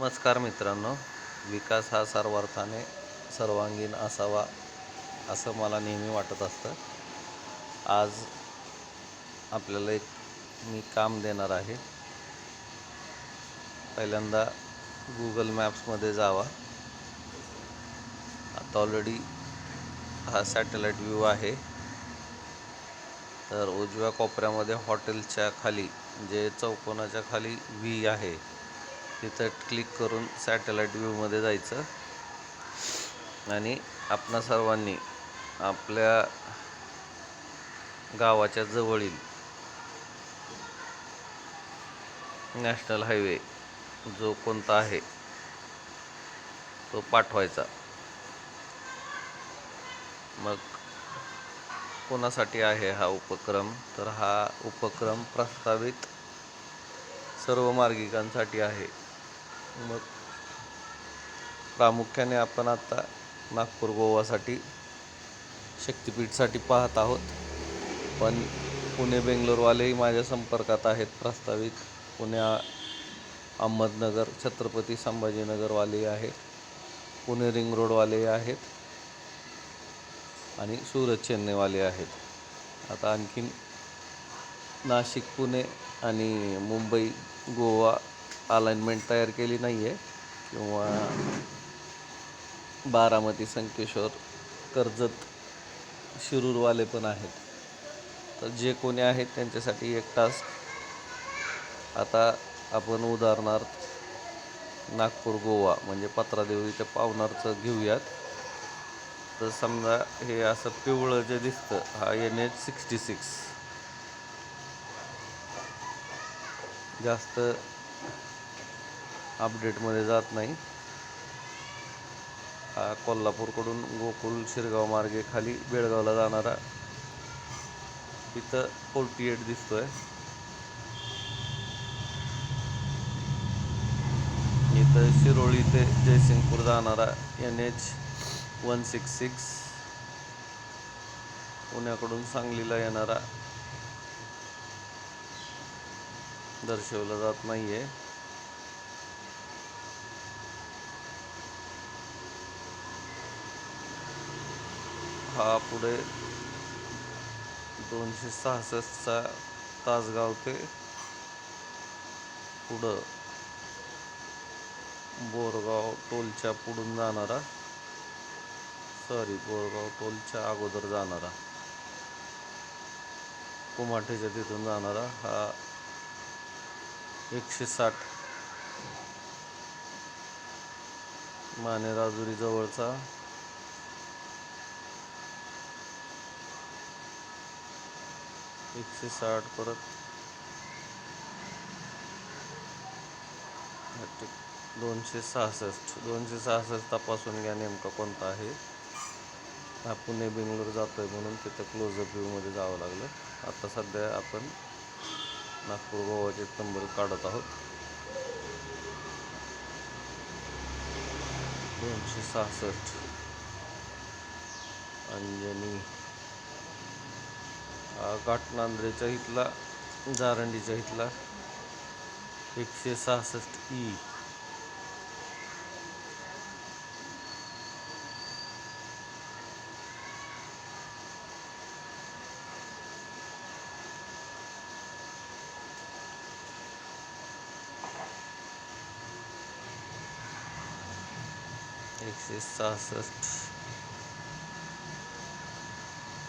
नमस्कार मित्रांनो. विकास हा सर्वार्थाने सर्वांगीण असावा असं मला नेहमी वाटत असतं. आज आपल्याला एक मी काम देणार आहे. पहिल्यांदा गुगल मॅप्समध्ये जावा. आता ऑलरेडी हा सॅटेलाईट व्ह्यू आहे. तर उजव्या कोपऱ्यामध्ये हॉटेलच्या खाली जे चौकोनाच्या खाली व्ही आहे. तिथं क्लिक करून सॅटेलाईट व्ह्यूमध्ये जायचं. आणि आपणा सर्वांनी आपल्या गावाच्या जवळील नॅशनल हायवे जो कोणता आहे तो पाठवायचा. मग कोणासाठी आहे हा उपक्रम? तर हा उपक्रम प्रस्तावित सर्व मार्गिकांसाठी आहे. मग प्रामुख्याने आपण आता नागपूर गोवासाठी शक्तिपीठसाठी पाहत आहोत. पण पुणे बेंगलोरवालेही माझ्या संपर्कात आहेत प्रस्तावित. पुण्या अहमदनगर छत्रपती संभाजीनगरवाले आहेत. पुणे रिंग रोडवाले आहेत. आणि सुरत चेन्नईवाले आहेत. आता आणखीन नाशिक पुणे आणि मुंबई गोवा अलाइनमेंट तयार केली नाही आहे किंवा बारामती संकेश्वर कर्जत शिरूरवाले पण आहेत. तर जे कोणी आहेत त्यांच्यासाठी एक टास्क आता आपण उदाहरणार्थ नागपूर गोवा म्हणजे पत्रादेवी ते पावनारचं घेऊयात. तर समजा हे असं पिवळं जे दिसतं हा एन एच सिक्स्टी सिक्स जास्त अपडेटमध्ये जात नाही. हा कोल्हापूरकडून गोकुल शिरगाव मार्गे खाली बेळगावला जाणारा इथं फोर्टी एट दिसतोय. इथं शिरोळी ते जयसिंगपूर जाणारा N H one six six. पुण्याकडून सांगलीला येणारा दर्शवला जात नाही आहे हा पुढे दोनशे सहासष्टचा तासगाव ते पुढं बोरगाव टोलच्या पुढून जाणारा सॉरी बोरगाव टोलच्या अगोदर जाणारा कुमाठेच्या तिथून जाणारा हा एकशे साठ माने जवळचा एकशे साठ परत. दोनशे सहासष्ट. दोनशे सहासष्ट तपासून घ्या नेमका कोणता आहे. हा पुणे बेंगलोर जातोय म्हणून तिथं क्लोजअप व्ह्यूमध्ये जावं लागलं. आता सध्या आपण नागपूर गोवाचे नंबर काढत आहोत. दोनशे सहासष्ट. अंजनी. घाटनांद्रेच्या इथला जारंडीच्या इथला एकशे सहासष्ट ई. एकशे सहासष्ट.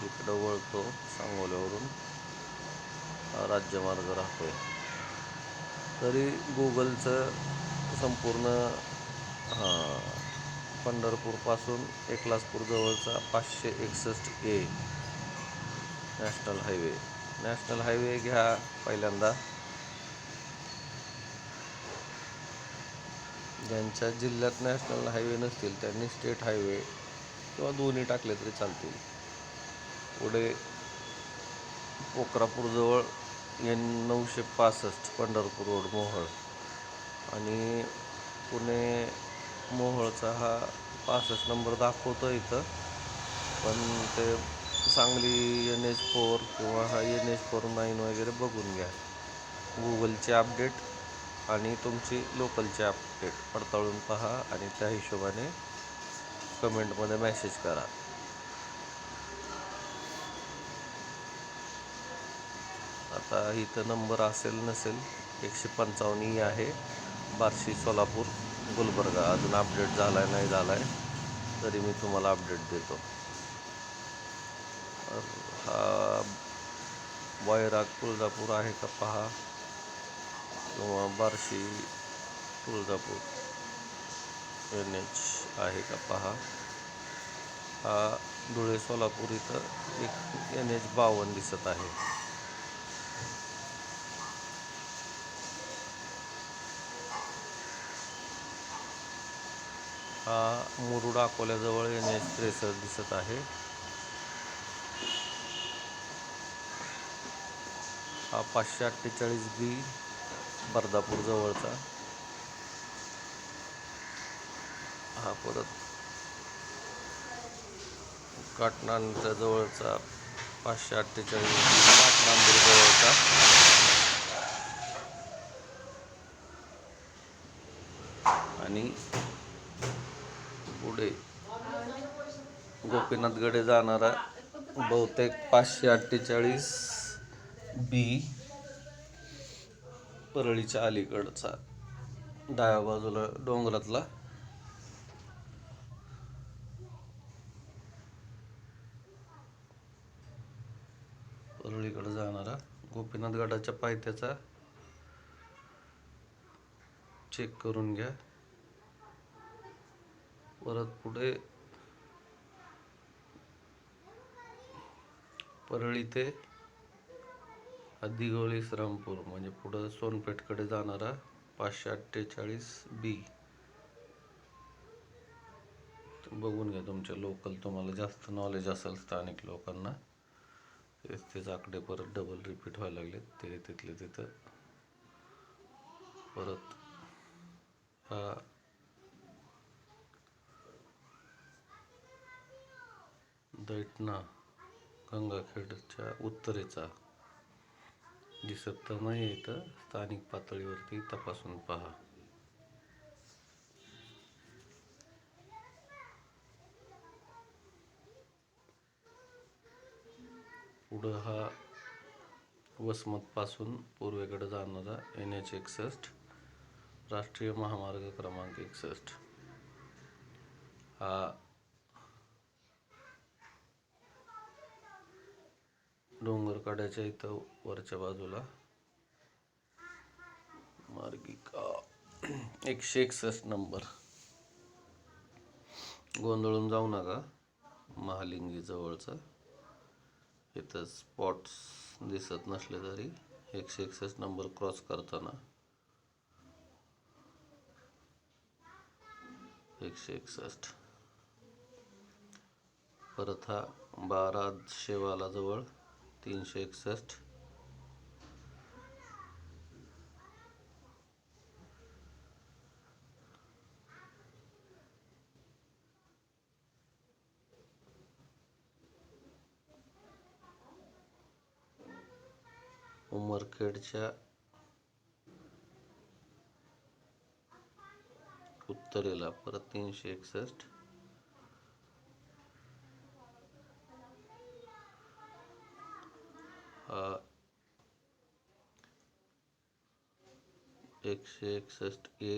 इकडं वळतो सांगोल्यावरून. राज्यमार्ग राज्यमार्ग राहतोय. तरी गुगलचं संपूर्ण पंढरपूरपासून एकलासपूर जवळचा पाचशे एकसष्ट A national highway national highway घ्या पहिल्यांदा. ज्यांच्या जिल्ह्यात नॅशनल हायवे नसतील त्यांनी स्टेट हायवे किंवा दोन्ही टाकले तरी चालतील. पुढे पोखरापूरजवळ एन नऊशे पासष्ट पंढरपूर रोड मोहळ. आणि पुणे मोहळचा हा पासष्ट नंबर दाखवतो इथं. पण ते सांगली एन एच फोर किंवा हा एन एच फोर नाईन वगैरे बघून घ्या. गुगलचे अपडेट आणि तुमची लोकलचे अपडेट पडताळून पहा आणि त्या हिशोबाने कमेंटमध्ये मेसेज करा. आता इथं नंबर असेल नसेल एकशे पंचावन्न ही आहे. बार्शी सोलापूर गुलबर्गा. अजून अपडेट झाला आहे नाही झाला आहे तरी मी तुम्हाला अपडेट देतो. हा वैराग तुळजापूर आहे का पहा. किंवा बार्शी तुळजापूर एन एच आहे का पहा. हा धुळे सोलापूर इथं एक एन एच बावन्न दिसत आहे. हा मुरुड अकोल्याजवळ एन एच त्रेसष्ट दिसत आहे. हा पाचशे अठ्ठेचाळीस बी बर्दापूर जवळचा. हा परत काटणांच्या जवळचा पाचशे अठ्ठेचाळीस काटनांदूर जवळचा. आणि पुढे गोपीनाथगडे जाणारा बहुतेक पाचशे अठ्ठेचाळीस बी परळीच्या अलीकडचा डाव्या बाजूला डोंगरातला. परळीकडे जाणारा गोपीनाथ गडाच्या पायथ्याचा. चेक करून घ्या. परत पुढे परळी ते दिघोळी श्रामपूर म्हणजे पुढं सोनपेठकडे जाणारा पाचशे अठ्ठेचाळीस बी बघून घ्या तुमच्या लोकल तुम्हाला जास्त नॉलेज असेल स्थानिक लोकांना. तेच तेच आकडे परत डबल रिपीट व्हायला लागलेत. ते तिथले तिथं. परत हा. दैटना गंगाखेडच्या उत्तरेचा. दिसत तर नाही इथं. स्थानिक पातळीवरती तपासून पहा. पुढं हा वसमतपासून पूर्वेकडे जाणारा एन एच एकसष्ट राष्ट्रीय महामार्ग क्रमांक एकसष्ट. हा डोंगरकड्याच्या इथं वरच्या बाजूला. मार्गिका. एकशे एकसष्ट नंबर. गोंधळून जाऊ नका. महालिंगी जवळचा. इथं स्पॉट्स दिसत नसले तरी एकशे एकसष्ट नंबर क्रॉस करताना. एकशे एकसष्ट परत हा बारा शेवाला जवळ. तीनशे एकसष्ट. उमरखेडच्या उत्तरेला परत तीनशे एकसष्ट. एकशे एकसष्ट ए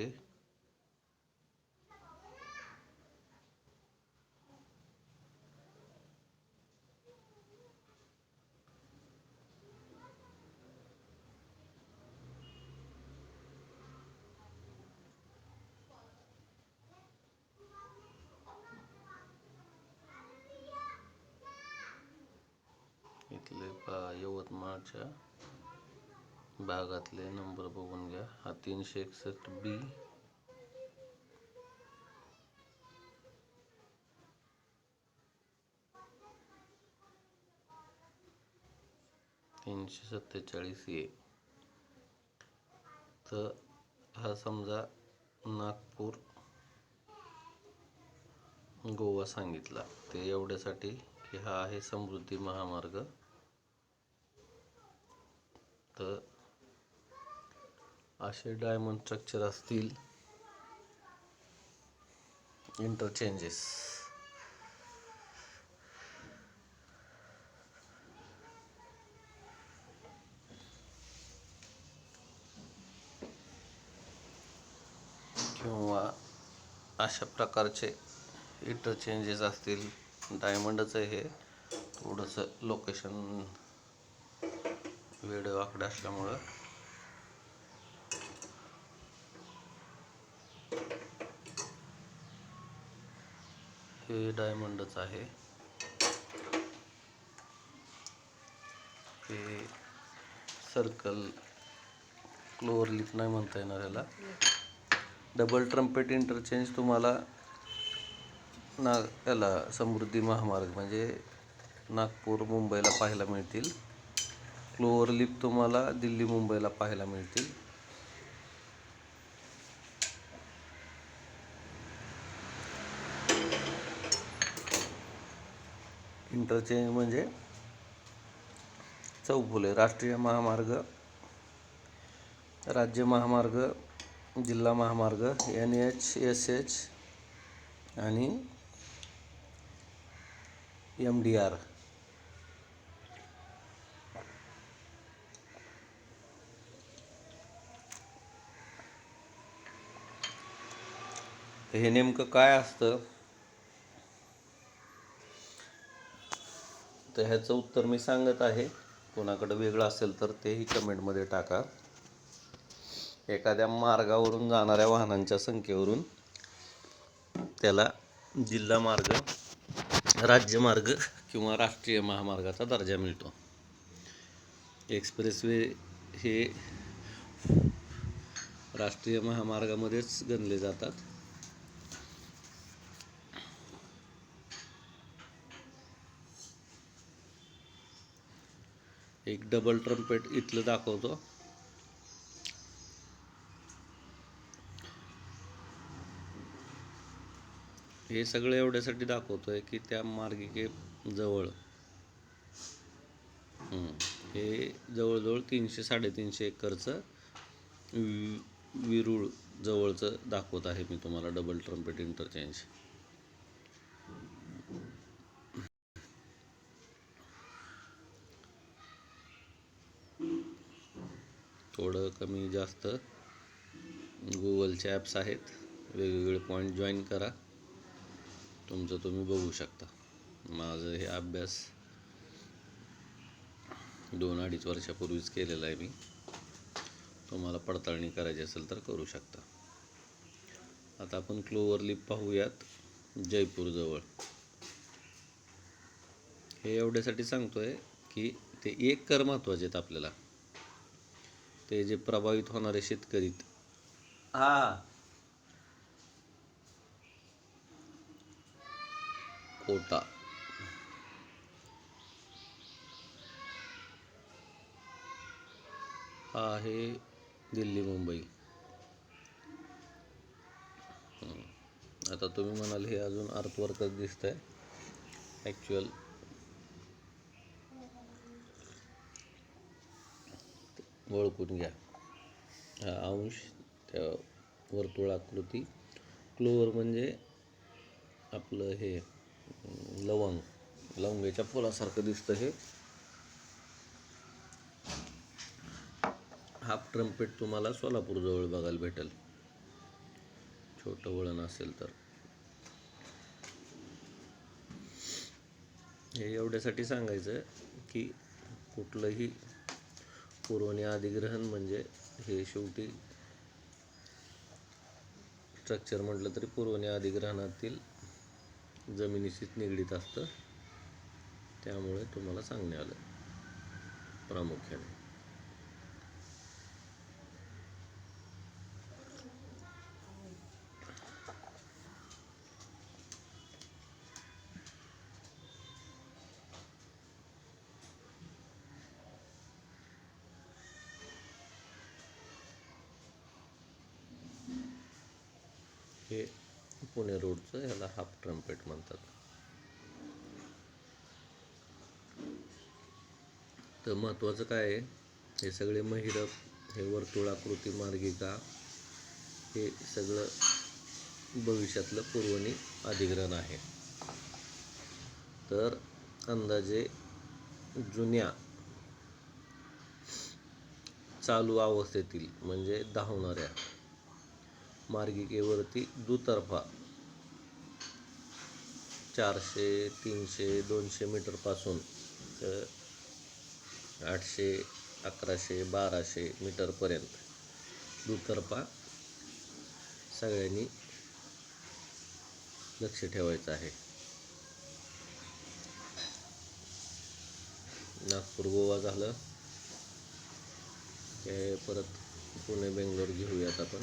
का यवतमाळच्या भागातले नंबर बघून घ्या. हा तीनशे एकसष्ट बी तीनशे सत्तेचाळीस ए तर हा समजा नागपूर गोवा सांगितला. ते एवढ्यासाठी की हा आहे समृद्धी महामार्ग. तर असे डायमंड स्ट्रक्चर असतील. इंटरचेंजेस किंवा अशा प्रकारचे इंटरचेंजेस असतील. डायमंडचं हे थोडंसं लोकेशन वेड वाकडं असल्यामुळं. हे डायमंडच आहे. हे सर्कल क्लोअर लिप नाही म्हणता येणार याला. डबल ट्रम्पेट इंटरचेंज तुम्हाला ना याला समृद्धी महामार्ग म्हणजे नागपूर मुंबईला पाहायला मिळतील. क्लोअर लिप तुम्हाला दिल्ली मुंबईला पाहायला मिळतील. इंटरचेंज म्हणजे चौफुले राष्ट्रीय महामार्ग राज्य महामार्ग जिल्हा महामार्ग एन एच एस एच आणि एम डी आर हे नेमकं काय असतं? तर ह्याचं उत्तर मी सांगत आहे. कोणाकडं वेगळं असेल तर तेही कमेंटमध्ये टाका. एखाद्या मार्गावरून जाणाऱ्या वाहनांच्या संख्येवरून त्याला जिल्हा मार्ग राज्यमार्ग किंवा राष्ट्रीय महामार्गाचा दर्जा मिळतो. एक्सप्रेसवे हे राष्ट्रीय महामार्गामध्येच गणले जातात. डबल ट्रम्पेट इथलं दाखवतो. हे सगळं एवढ्यासाठी दाखवतोय की त्या मार्गिके जवळ. हे जवळजवळ तीनशे साडेतीनशे एकरचं वि विरूळ जवळचं दाखवत आहे मी तुम्हाला डबल ट्रम्पेट इंटरचेंज थोडं कमी जास्त. गुगलचे ॲप्स आहेत. वेगवेगळे पॉईंट जॉईन करा. तुमचं तुम्ही बघू शकता. माझं हे अभ्यास दोन अडीच वर्षापूर्वीच केलेला आहे मी. तुम्हाला पडताळणी करायची असेल तर करू शकता. आता आपण क्लोवर लिप पाहूयात जयपूरजवळ हे एवढ्यासाठी सांगतोय की ते एक कर महत्त्वाचे आहेत आपल्याला. ते जे प्रभावित होणारे शेतकरी हा. कोटा. हा आहे दिल्ली मुंबई. आता तुम्ही म्हणाल हे अजून अर्थवर्कच दिसत आहे ॲक्च्युअल ओळखून घ्या. हा अंश त्या वर्तुळाकृती क्लोवर म्हणजे आपलं हे लवंग. लवंगाच्या फुलासारखं दिसतं हे. हाफ ट्रम्पेट तुम्हाला सोलापूरजवळ बघायला भेटेल. छोटं वळण असेल तर. हे एवढ्यासाठी सांगायचं की कुठलंही पुरवणी अधिग्रहण म्हणजे हे शेवटी स्ट्रक्चर म्हटलं तरी पुरवणी अधिग्रहणातील जमिनीशीच निगडीत असतं. त्यामुळे तुम्हाला सांगण्यात आलं. प्रामुख्याने. हे पुणे रोडचं ह्याला हाफ ट्रम्पेट म्हणतात. तर महत्त्वाचं काय आहे? हे सगळे महिरप हे वर्तुळाकृती मार्गिका हे सगळं भविष्यातलं पुरवणी अधिग्रहण आहे. तर अंदाजे जुन्या चालू अवस्थेतील म्हणजे धावणाऱ्या मार्गिकेवरती दुतर्फा चारशे तीनशे दोनशे मीटरपासून तर आठशे अकराशे बाराशे मीटरपर्यंत दुतर्फा सगळ्यांनी लक्ष ठेवायचं आहे. नागपूर गोवा झालं. हे परत पुणे बेंगलोर घेऊयात आपण.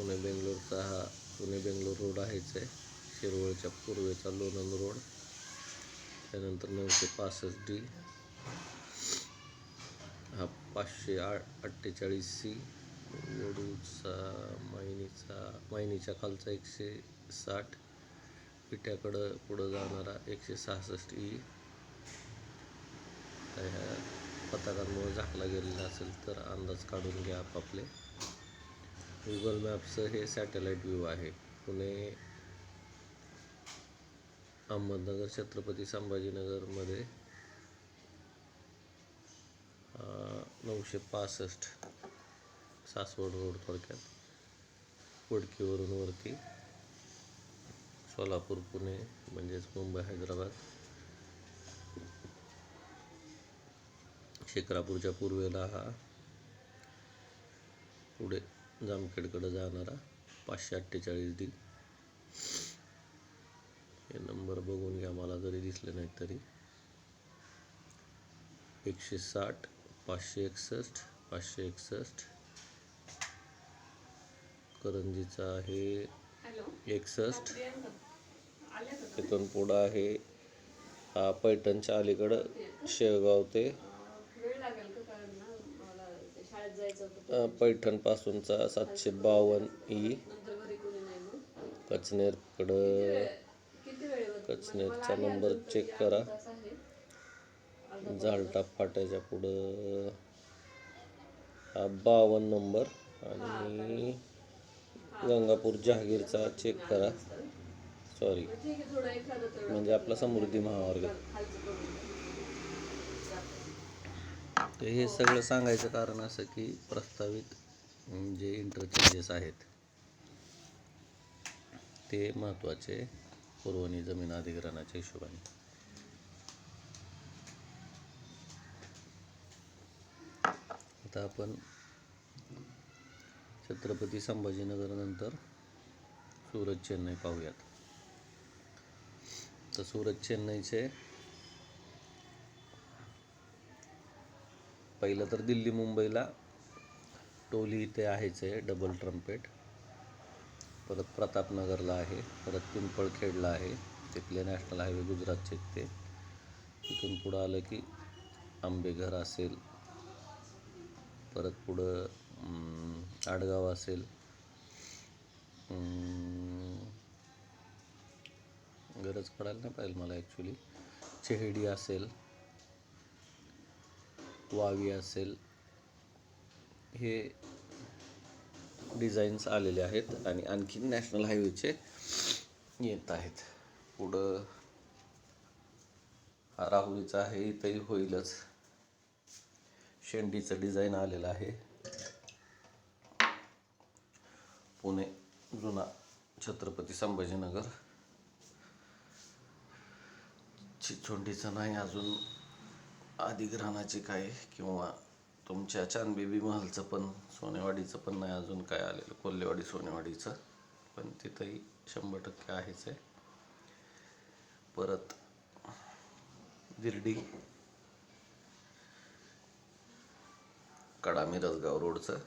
पुणे बेंगलोरचा हा पुणे बेंगलोर रोड आहेच आहे. शिरवळच्या पूर्वेचा लोणंद रोड. त्यानंतर नऊशे पासष्ट डी. हा पाचशे आठ अठ्ठेचाळीस सी. वडूचा मायनीचा मायनीच्या खालचा एकशे साठ. पिठ्याकडं पुढं जाणारा एकशे सहासष्ट ई. ह्या पताकांमुळे झाकला गेलेला असेल तर अंदाज काढून घ्या आपापले. गुगल मॅप्सचं हे सॅटेलाईट व्ह्यू आहे. पुणे अहमदनगर छत्रपती संभाजीनगरमध्ये नऊशे पासष्ट सासवड रोड थोडक्यात. वडकीवरून वरती सोलापूर पुणे म्हणजेच मुंबई हैदराबाद. शिक्रापूरच्या पूर्वेला हा पुढे जामखेडकडे जाणारा पाचशे अठ्ठेचाळीस डी. हे नंबर बघून घ्या मला जरी दिसले नाहीत तरी. एकशे साठ पाचशे एकसष्ट पाचशे एकसष्ट. करंजीचा आहे एकसष्ट. तिथून पुढं आहे हा पैठणच्या अलीकडं शेवगाव ते अं, वेळ लागेल का कारण ना मला ते शाळेत जायचं होतं अ, पैठणपासूनचा सातशे बावन्न ई. कचनेरकडं कचनेरचा नंबर चेक करा. झालटा फाट्याच्या पुढं. हा बावन्न नंबर. आणि गंगापूर जहागीरचा चेक करा. सॉरी म्हणजे आपला समृद्धी महामार्ग. तर हे सगळं सांगायचं कारण असं की प्रस्तावित जे इंटरचेंजेस आहेत ते महत्त्वाचे पुरवणी जमीन अधिग्रहणाच्या हिशोबाने. आता आपण छत्रपती संभाजीनगरनंतर सुरत चेन्नई पाहूयात. तर सुरत चेन्नईचे पहिलं तर दिल्ली मुंबईला टोली इथे आहेच आहे डबल ट्रम्पेट परत प्रतापनगरला आहे परत पिंपळखेडला आहे तिथले नॅशनल हायवे गुजरातचे ते. तिथून पुढं आलं की आंबेघर असेल परत पुढं आडगाव असेल गरज पडायला नाही पाहिजे मला ॲक्च्युली चेहडी असेल वावी असेल हे डिझाईन्स आलेले आहेत आणि आणखी नॅशनल हायवेचे येत आहेत. पुढं हा राहुरीचा आहे इथंही होईलच. शेंडीचं डिझाईन आलेलं आहे. पुणे जुना छत्रपती संभाजीनगर. चिचोंडीचं नाही अजून. अधिग्रहणाची काय किंवा तुमच्या चांदबेबी महलचं पण सोनेवाडीचं पण नाही अजून काय आलेलं? कोल्हेवाडी सोनेवाडीचं? पण तिथंही शंभर टक्के आहेच आहे. परत दिर्डी कडामी रसगाव रोडचं.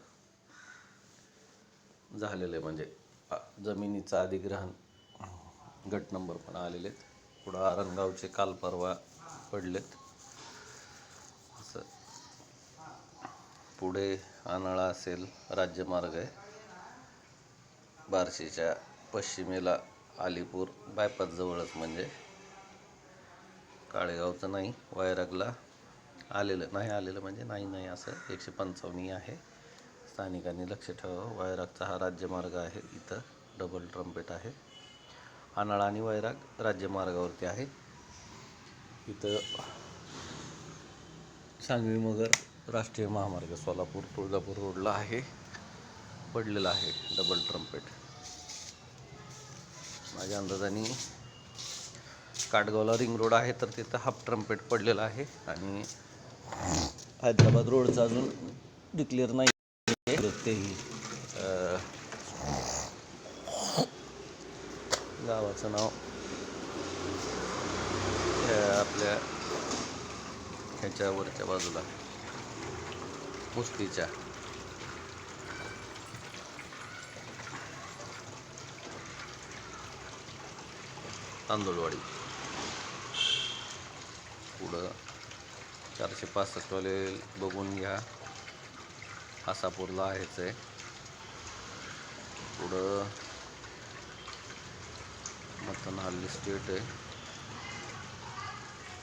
झालेलं आहे म्हणजे जमिनीचं अधिग्रहण. गट नंबर पण आलेले आहेत. पुढं आरणगावचे काल परवा पडलेत असं पुढे आनळा असेल राज्यमार्ग आहे. बार्शीच्या पश्चिमेला अलीपूर बायपासजवळच म्हणजे. काळेगावचं नाही वायरागला आलेलं नाही आलेलं म्हणजे नाही नाही असं एकशे पंचावन्नही आहे. स्थानिकांनी लक्ष ठेवावं. वैरागचा हा राज्यमार्ग आहे. इथं डबल ट्रम्पेट आहे. आनाळा आणि वैराग राज्यमार्गावरती आहे. इथं सांगवी मगर राष्ट्रीय महामार्ग सोलापूर तुळजापूर रोडला आहे. पडलेला आहे डबल ट्रम्पेट माझ्या अंदाजाने काटगावला रिंग रोड आहे तर तिथं हाफ ट्रम्पेट पडलेला आहे आणि हैदराबाद रोडचा अजून डिक्लेअर नाही आहे. तेही गावाचं नाव त्या आपल्या ह्याच्यावरच्या बाजूला. मुस्तीच्या तांदूळवाडी. पुढं चारशे पासष्टवाले बघून घ्या. आसापूरला आहेच आहे. पुढं मथन हल्ली स्टेट आहे.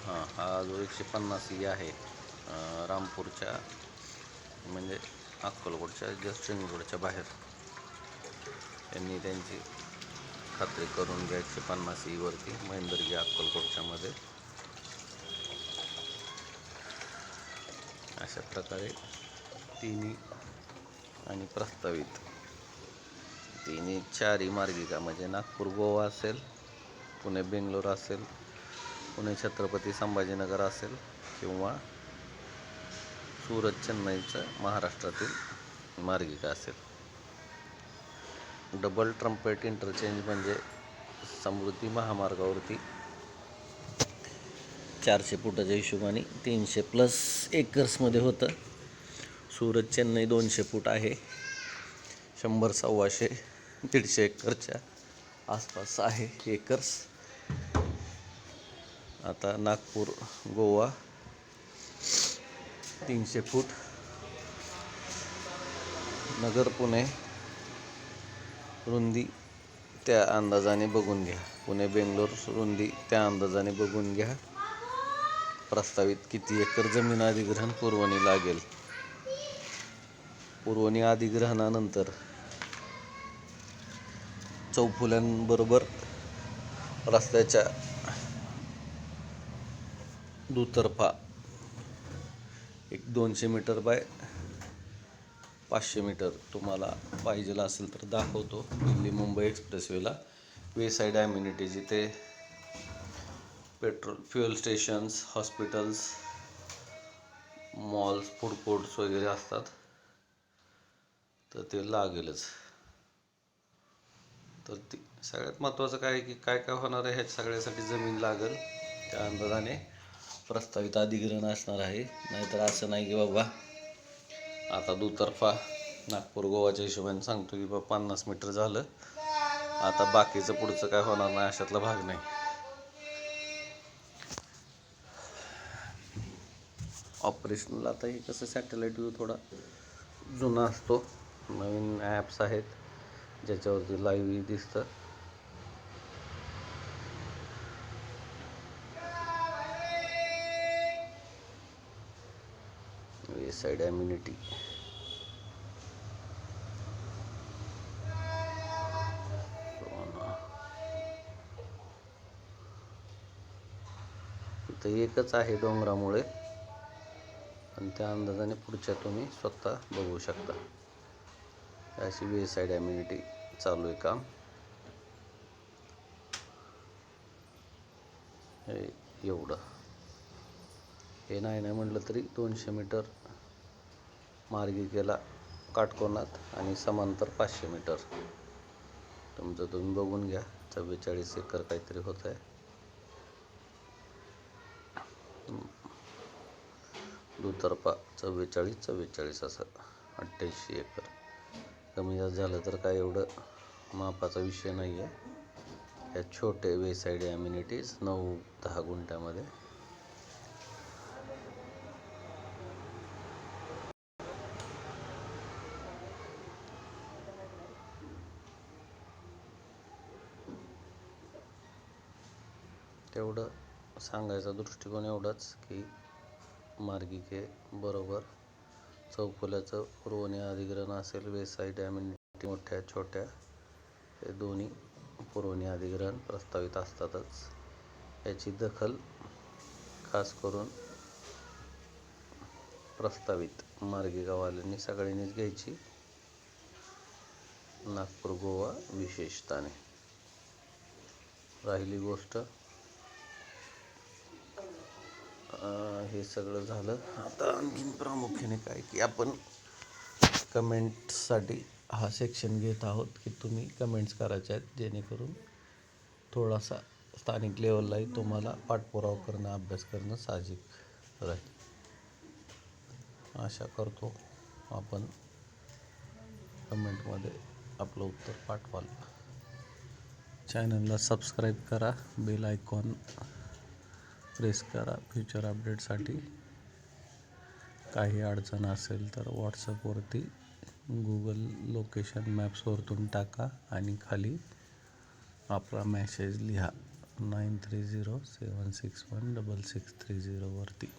हां हा जो एकशे ही आहे रामपूरच्या म्हणजे अक्कलकोटच्या जस्ट रोडच्या बाहेर. त्यांनी त्यांची खात्री करून घ्या एकशे पन्नासी e वरती महेंदरगी अक्कलकोटच्या मध्ये. अशा प्रकारे तिन्ही आणि प्रस्तावित. तिन्ही चारही मार्गिका म्हणजे नागपूर गोवा असेल पुणे बेंगलोर असेल पुणे छत्रपती संभाजीनगर असेल किंवा सूरज चेन्नईचं महाराष्ट्रातील मार्गिका असेल. डबल ट्रम्पेट इंटरचेंज म्हणजे समृद्धी महामार्गावरती चारशे फुटाच्या हिशोबाने तीनशे प्लस एकर्समध्ये होतं. सूरज चेन्नई दोनशे फूट आहे. शंभर सव्वाशे दीडशे एकरच्या आसपास आहे एकर्स आता नागपूर गोवा तीनशे फूट. नगर पुणे. रुंदी त्या अंदाजाने बघून घ्या. पुणे बेंगलोर रुंदी त्या अंदाजाने बघून घ्या. प्रस्तावित किती एकर जमीन अधिग्रहण पुरवणी लागेल? पुरवणी अधिग्रहणानंतर चौफुल्यांबरोबर रस्त्याच्या दुतर्फा दोनशे मीटर बाय पाचशे मीटर तुम्हाला पाहिजेला असेल तर दाखवतो दिल्ली मुंबई एक्सप्रेसवेला. वे साईड ॲम्युनिटी जिथे petrol fuel stations hospitals malls food courts वगैरे असतात. तर ते लागेलच. तर ती सगळ्यात महत्त्वाचं काय आहे की काय काय होणार आहे ह्या सगळ्यासाठी जमीन लागेल. त्या अंदाजाने प्रस्तावित अधिग्रहण असणार आहे. नाहीतर असं नाही की बाबा आता दुतर्फा नागपूर गोवाच्या हिशोबाने सांगतो की बाबा पन्नास मीटर झालं. आता बाकीचं पुढचं काय होणार नाही अशातला भाग नाही. ऑपरेशनल आता हे कसं सॅटेलाईट व्ह्यू थोडा जुना असतो. नवीन ॲप्स आहेत ज्याच्यावरती लाईव्ह दिसतं. वे साईड ॲम्युनिटी एकच आहे डोंगरामुळे. आणि त्या अंदाजाने पुढच्या तुम्ही स्वतः बघू शकता. अशी वे साईड ॲम्युनिटी चालू आहे काम. हे एवढं. हे नाही नाही म्हटलं तरी दोनशे मीटर मार्गिकेला काटकोनात आणि समांतर पाचशे मीटर. तुमचं तुम्ही बघून घ्या चव्वेचाळीस एकर काहीतरी होत आहे. दुतर्फा चव्वेचाळीस चव्वेचाळीस असं अठ्ठ्याऐंशी एकर. कमी जास्त झालं तर काय एवढं मापाचा विषय नाही आहे या छोटे वेसाईड ॲम्युनिटीज नऊ दहा गुंठ्यामध्ये सांगायचा दृष्टिकोन एवढाच की मार्गिके बरोबर चौफुल्याचं पुरवणी अधिग्रहण असेल वेसाई डॅमिनिटी मोठ्या छोट्या हे दोन्ही पुरवणी अधिग्रहण प्रस्तावित असतातच. याची दखल खास करून प्रस्तावित मार्गिकावाल्यांनी सगळ्यांनीच घ्यायची. नागपूर गोवा विशेषताने. राहिली गोष्ट हे सगळं झालं. आता आणखीन प्रामुख्याने काय की आपण कमेंट्ससाठी हा सेक्शन घेत आहोत की तुम्ही कमेंट्स करायचे आहेत जेणेकरून थोडासा स्थानिक लेवललाही तुम्हाला पाठपुरावा करणं अभ्यास करणं साहजिक राहील. आशा करतो आपण कमेंटमध्ये आपलं उत्तर पाठवाल. चॅनलला सबस्क्राईब करा बेल आयकॉन प्रेस करा फ्युचर अपडेटसाठी काही अडचण असेल तर व्हॉट्सअपवरती गुगल लोकेशन मॅप्सवरतून टाका आणि खाली आपला मॅसेज लिहा nine three zero seven six one double six three झिरोवरती